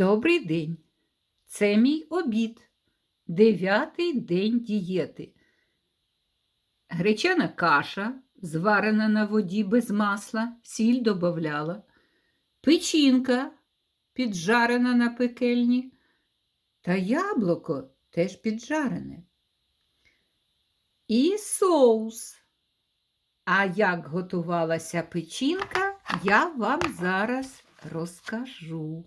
Добрий день. Це мій обід. Дев'ятий день дієти. Гречана каша, зварена на воді без масла, сіль додавала. Печінка, піджарена на пекельні. Та яблуко теж піджарене. І соус. А як готувалася печінка, я вам зараз розкажу.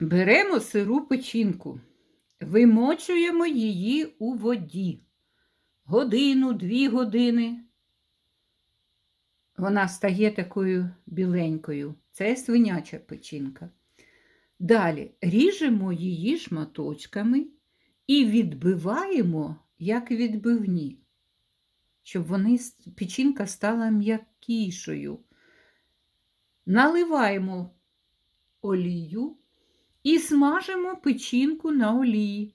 Беремо сиру печінку, вимочуємо її у воді. Годину, дві години. Вона стає такою біленькою. Це свиняча печінка. Далі ріжемо її шматочками і відбиваємо, як відбивні, щоб вони, печінка стала м'якішою. Наливаємо олію і смажимо печінку на олії.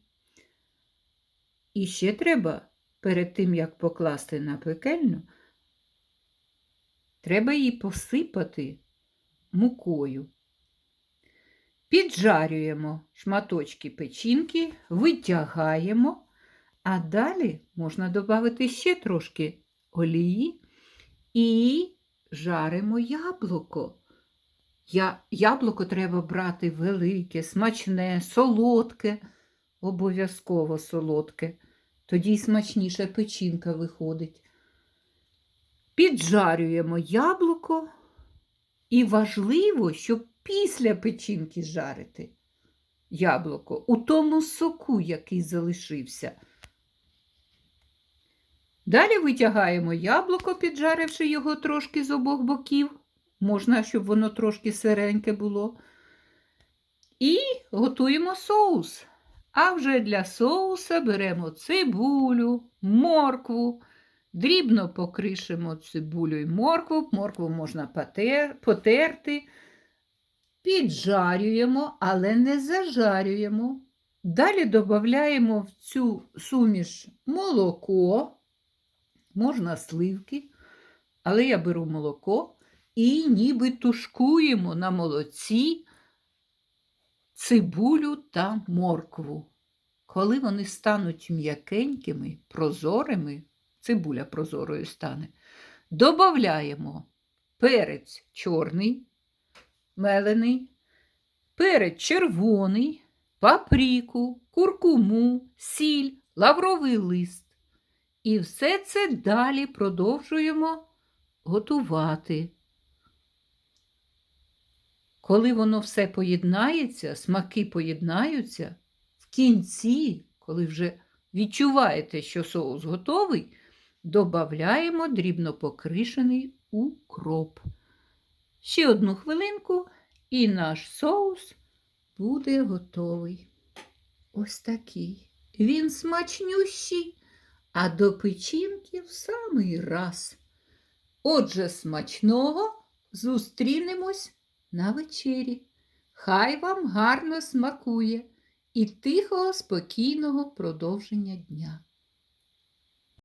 І ще треба, перед тим, як покласти на пекельну, треба її посипати мукою. Піджарюємо шматочки печінки, витягаємо, а далі можна додати ще трошки олії і жаримо яблуко. Я, Яблуко треба брати велике, смачне, солодке, обов'язково солодке. Тоді й смачніша печінка виходить. Піджарюємо яблуко, і важливо, щоб після печінки жарити яблуко у тому соку, який залишився. Далі витягаємо яблуко, піджаривши його трошки з обох боків. Можна, щоб воно трошки сиреньке було. І готуємо соус. А вже для соуса беремо цибулю, моркву, дрібно покришимо цибулю і моркву, моркву можна потерти, піджарюємо, але не зажарюємо. Далі додаємо в цю суміш молоко, можна сливки, але я беру молоко і ніби тушкуємо на молоці цибулю та моркву. Коли вони стануть м'якенькими, прозорими, цибуля прозорою стане, додаємо перець чорний, мелений, перець червоний, паприку, куркуму, сіль, лавровий лист. І все це далі продовжуємо готувати. Коли воно все поєднається, смаки поєднаються, в кінці, коли вже відчуваєте, що соус готовий, додаємо дрібно покришений укроп. Ще одну хвилинку, і наш соус буде готовий. Ось такий. Він смачнющий, а до печінки в самий раз. Отже, смачного зустрінемось на вечері. Хай вам гарно смакує і тихого, спокійного продовження дня.